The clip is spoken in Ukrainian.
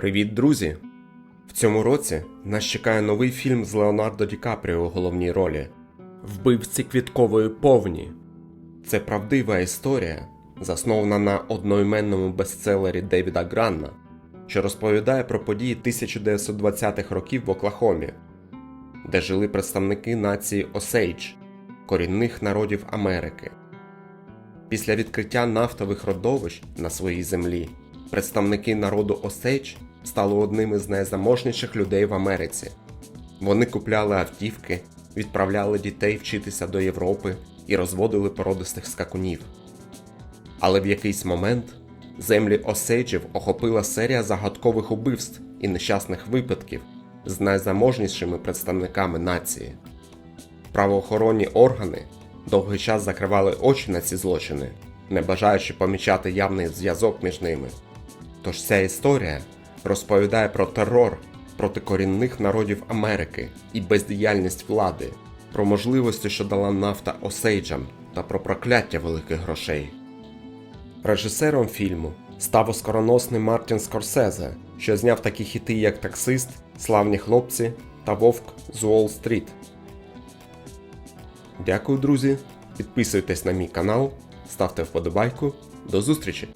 Привіт, друзі! В цьому році нас чекає новий фільм з Леонардо Ді Капріо у головній ролі Вбивці квіткової повні. Це правдива історія, заснована на одноіменному бестселері Девіда Гранна, що розповідає про події 1920-х років в Оклахомі, де жили представники нації Осейдж, корінних народів Америки. Після відкриття нафтових родовищ на своїй землі представники народу Осейдж стали одними з найзаможніших людей в Америці. Вони купляли автівки, відправляли дітей вчитися до Європи і розводили породистих скакунів. Але в якийсь момент землі Осейджів охопила серія загадкових убивств і нещасних випадків з найзаможнішими представниками нації. Правоохоронні органи довгий час закривали очі на ці злочини, не бажаючи помічати явний зв'язок між ними. Тож ця історія розповідає про терор проти корінних народів Америки і бездіяльність влади, про можливості, що дала нафта Осейджам, та про прокляття великих грошей. Режисером фільму став оскароносний Мартін Скорсезе, що зняв такі хіти, як Таксист, Славні хлопці та Вовк з Уолл-стріт. Дякую, друзі. Підписуйтесь на мій канал, ставте вподобайку. До зустрічі!